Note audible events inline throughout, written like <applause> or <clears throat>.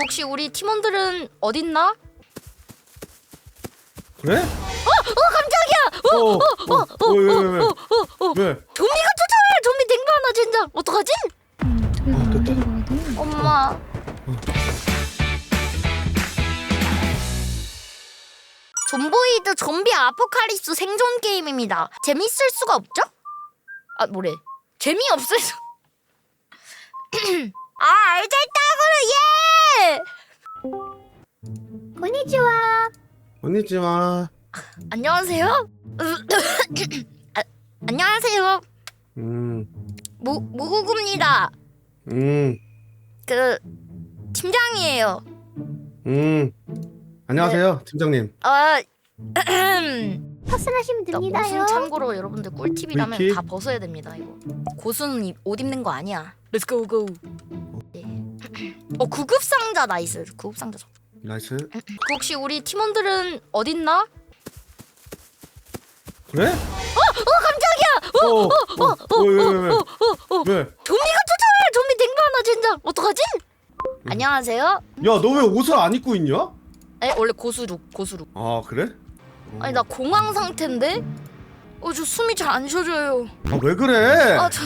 혹시 우리 팀원들은 어딨나? 그래? 어 깜짝이야! 어, 어, 어, 왜, 왜, 왜, 왜? 어어어어 어 왜? 좀비가 쫓아와요 좀비 댕바나 젠장 어떡하지? 아, 됐다. 엄마 존보이드 좀비 아포칼립스 생존 게임입니다 재밌을 수가 없죠? 아 뭐래 재미없을 수 <clears throat> <clears throat> 아, 알잘딱으로 예! konnichiwa. 언니지마. 안녕하세요. 아, 안녕하세요. 음, 무 무구구입니다. 음, 그 팀장이에요. 음. 안녕하세요, 팀장님. 어, 파슨하시면 나 됩니다요. 옷은 참고로 여러분들 꿀팁이라면 꿀팁? 다 벗어야 됩니다. 이거 고수는 입- 옷 입는 거 아니야. Let's go go. 네. 어 구급 상자 나이스. 구급 상자. 저- 나이스. 그 혹시 우리 팀원들은 어딨나? 그래? 어 깜짝이야. 어, 어, 어, 왜, 왜, 왜, 왜? 어어어 어 왜? 좀비가 쫓아와요. 좀비 댕바나 젠장. 어떡하지? 안녕하세요. 야, 너 왜 옷을 안 입고 있냐? 에 원래 고수룩 고수룩. 아, 그래? 아니 나 공황 상태인데? 어 저 숨이 잘 안 쉬어져요. 아, 왜 그래? 아 저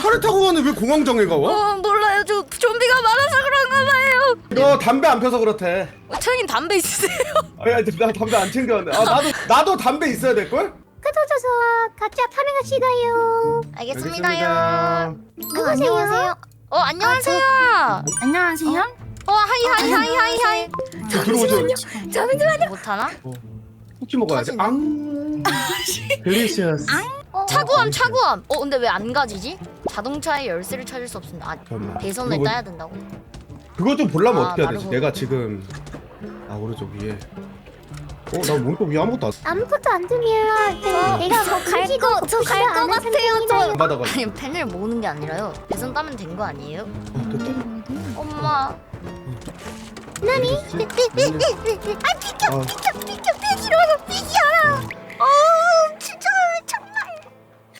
차를 타고 가는데 왜 공황장애가 와? 어, 몰라요. 저 좀비가 많아서 그런가 봐요. 너 담배 안 펴서 그렇대. 어, 차장님 담배 있으세요? <laughs> 아니, 나 담배 안 챙겼는데. 아, 나도, 나도 담배 있어야 될걸? 끝어져서 각자 파밍하시다요. 알겠습니다요. 누구세요? 어 안녕하세요. 안녕하세요. 어 하이 하이 하이 하이 하이. 저 들어오죠. 잠시만요. 못하나? 혹시 먹어야지. 터지네. 앙. <laughs> 델리시어스. 어, 차구함 차구함. 어 근데 왜 안 가지지? 자동차의 열쇠를 찾을 수 없습니다. 아, 잠깐만. 배선을 그거- 따야 된다고. 그거 좀 보려면 아, 어떻게 해야 되지? 내가 지금 아 오른쪽 위에. 어, 나 오른쪽 위에 아무것도 안, 아무것도 안 들면 네, 내가 갈 거- 저갈것 같아요, 저. 안 받아가지고. 아니 펜을 모으는 게 아니라요. 배선 따면 된 거 아니에요? 어, 됐다. 엄마. 나니? 아 비켜 아. 비켜 비켜 비키로요 비켜. 어 진짜 정말.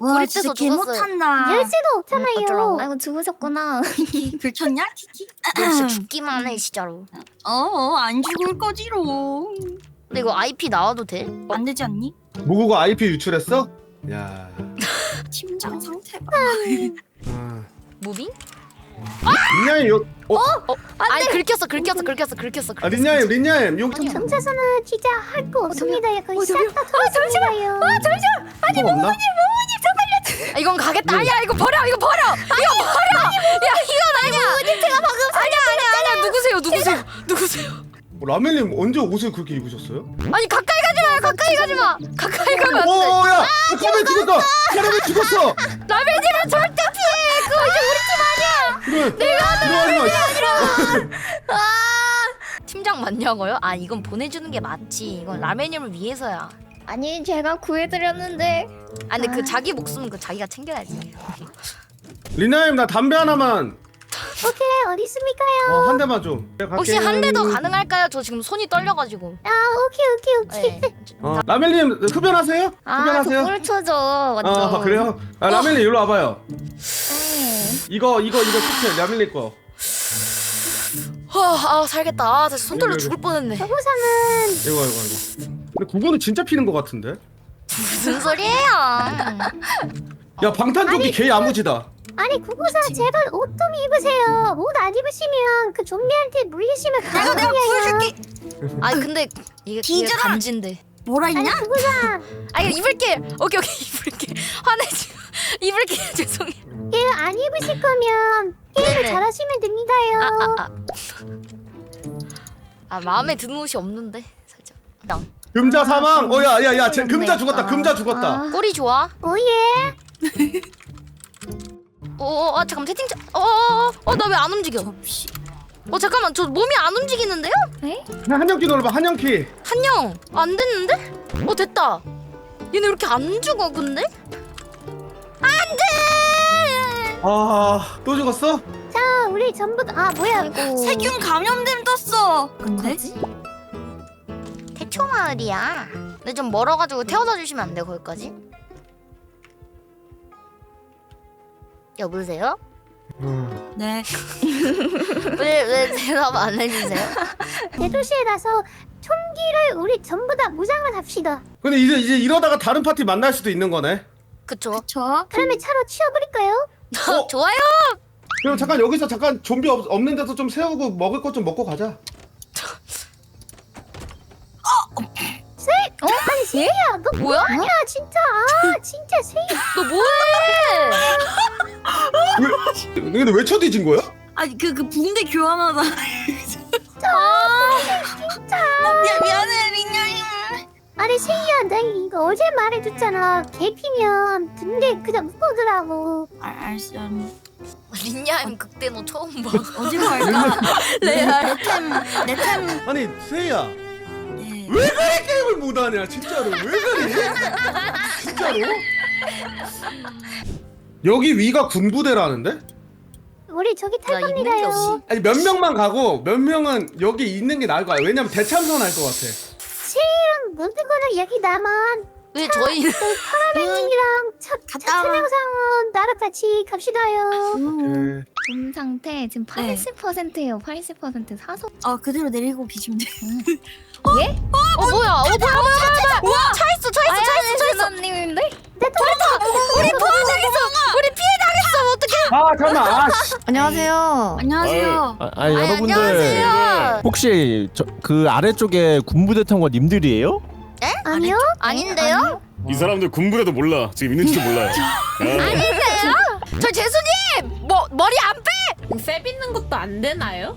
와 우리 진짜 때도 개 죽었어요. 못한다. 열쇠도 없잖아요. 어쩌라고? 아이고 죽으셨구나. <laughs> 들켰냐 키키? 너 진짜 죽기만 해 진짜로. 어안 죽을 거지로. 근데 이거 IP 나와도 돼? 안 되지 않니? 모국어 IP 유출했어? 야. <laughs> 팀장 상태가. 아. <laughs> 무빙? 린냐임 요. 어? 어? 아니 긁혔어 긁혔어 긁혔어 긁혔어. 아 린냐임 린냐임 요. 아니요. 경찰서는 진짜 할 거 없습니다. 거의 싹다 털었습니다요. 아니 없나? 아, 이건 가겠다. 아니야 이거 버려 이거 버려 이거 버려. 야 이건 아니야. 무님태가 방금 아니야 아니야 아니야 누구세요 누구세요 누구세요? 어, 라멜님 언제 옷을 그렇게 입으셨어요? 아니 가까이 가지 마요 가까이 가지 마. 가까이 가면 안 돼. 오, 야, 카메 죽었다. 카메 죽었어. 라벨님은 절대 피해. 그거 이제 우리 팀. 그래. 내가 들어가지 마. 팀장 맞냐고요? 아 이건 보내주는 게 맞지. 이건 라멘님을 위해서야. 아니 제가 구해드렸는데 아 근데 그 자기 목숨은 그 자기가 챙겨야지. 린냐임 나 담배 하나만. 오케이 어디 있습니까요? 어, 한 대만 좀. 내가 혹시 갈게. 한 대 더 가능할까요? 저 지금 손이 떨려가지고. 아 오케이 오케이 오케이. 네. 어, 라멜님 흡연하세요? 흡연하세요? 아, 쳐줘 완전. 아, 그래요? 아, 라멜님 일로 와봐요. 이거 이거 이거 숙제 라멜님 거. 아 살겠다. 아, 나손 떨려 여기, 죽을 뻔했네. 보고서는 이거 이거 이거. 근데 그거는 진짜 피는 것 같은데? 무슨 소리예요? 야 방탄조끼 개 야무지다. 아니 구구사 제발 옷 좀 입으세요. 옷 안 입으시면 그 좀비한테 물리시면 내가 내가 구해줄게. 아니 근데 이게, 이게 뒤져라. 간지인데. 뭐라 아니 했냐? 구구사 아 이거 입을게. 오케이 오케이 <laughs> 입을게. 화내지. 마. 입을게 <laughs> 죄송해. 게임 안 입으실 거면 게임을 네네. 잘하시면 됩니다요. 아 아 아. 아 마음에 드는 옷이 없는데 살짝. 당. 금자 사망. 아, 어야 야야 좀 금자 그렇네. 죽었다. 금자 아. 죽었다. 꼬리 좋아? 오예. 어, 아 잠깐 채팅창. 어어 어 나 왜 안 움직여? 어 잠깐만 저 몸이 안 움직이는데요? 한영키 눌러봐. 한영키. 한영 안 됐는데? 어 됐다. 얘네 왜 이렇게 안 죽어 근데? 안 돼. 아또 죽었어? 자 우리 전부 다 아 뭐야 이거. 세균 감염됨 떴어. 근데 태초 마을이야. 근데 좀 멀어가지고 태워다 주시면 안돼 거기까지? 여보세요? 음. 네. <laughs> 왜 왜 대답 안 해주세요? <laughs> 대도시에 가서 총기를 우리 전부 다 무장을 합시다. 근데 이제 이제 이러다가 다른 파티 만날 수도 있는 거네. 그쵸? 저 그러면 차로 치워버릴까요? 어? <laughs> 좋아요. 그럼 잠깐 여기서 잠깐 좀비 없, 없는 데서 좀 세우고 먹을 것 좀 먹고 가자. 어? 아니 세희야 너 뭐야? 뭐야 진짜 아 진짜 세희 너 뭐해? 왜? 근데 왜 쳐뒤진 거야? 아니 그 그 붕대 교환하다. 아, 진짜 야 미안해 민영이. 아니 세희야 나 이거 어제 말해줬잖아 개피면 등대 그냥 묶어두라고 알 알았어 언니. 린냐임 극대 너 처음 봐. 어디? 레알. 내템내템 아니 세희야 네. 왜 그래 게임을 못하냐 진짜로 왜 그래? 진짜로? 여기 위가 군부대라는데? 우리 저기 탈 나 있는 게 겁니다요. 아니 몇 명만 가고 몇 명은 여기 있는 게 나을 거야. 왜냐면 대참선 할 것 같아. 누구는 여기 나만 왜 저희 파라벤님이랑 차, 차 갔다 와. 타면서 나랑 같이 갑시다요 예. 봄 상태 지금 네. 80%예요. 80% 사서 어 그대로 내리고 비시면 돼. <laughs> 어 뭐야? 어 뭐야? 뭐야? 뭐야? 뭐야? 차 있어, 차 있어, 차 있어, 차 있어. 선생님인데 우리 도와당했어. 우리 피해 당했어. 어떡해? 아 잠깐만. 아, 씨. 안녕하세요. 안녕하세요. 아, 아니, 아니, 여러분들 안녕하세요. 혹시 저, 그 아래쪽에 군부대 탄거 님들이에요? 아니요 아닌데요? 이 사람들 군부라도 몰라. 지금 있는지도 몰라요. <laughs> 아, 저 재수님 뭐 머리 안 빼? 셉 있는 것도 안 되나요?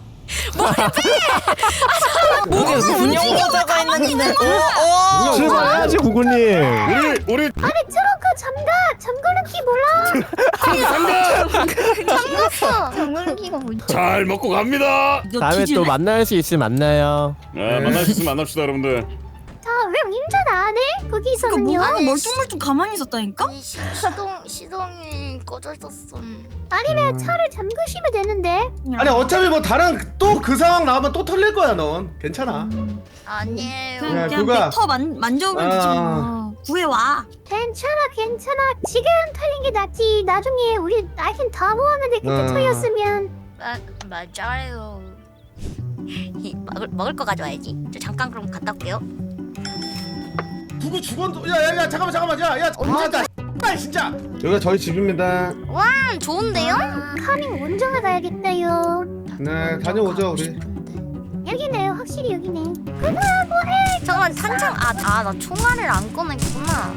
그게 <laughs> 운영자가 있는데. 뭐야, 출발해야지 구구님 우리 우리 아니 트렁크 잠가 잠궈놓기 몰라 정글기가 뭐지? 잘 먹고 갑니다. 너 다음에? 또 만날 수 있으면 만나요 아, 만날 수 있으면 만납시다, 여러분들. 자왜 운전 안 해? 그러니까 거기서는요 뭐가 멀뚱멀뚱 가만히 있었다니까? 시, 시동 시동이 꺼져 있었어. 아니면 차를 잠그시면 되는데 아니 어차피 뭐 다른 또 그 상황 나오면 또 털릴 거야 넌. 괜찮아. 아니에요. 그냥, 야, 그냥. 뱉어 만 만져보면 되지 뭐. 구해와. 괜찮아 괜찮아 지금 털린 게 낫지 나중에 우리 아이템 다 모았는데 그때 음. 털렸으면 마, 맞아요. <laughs> 이, 먹을 먹을 거 가져와야지. 저 잠깐 그럼 갔다 올게요. 누구 죽었어? 야야야 잠깐만 잠깐만 야야 아나 빨 진짜. 여기가 저희 집입니다. 음, 좋은데요? 카밍 원정을 가야겠다요 네 다녀오죠 우리. 여기네요 확실히 여기네 잠깐만 탄창 아아나 총알을 안 꺼냈구나.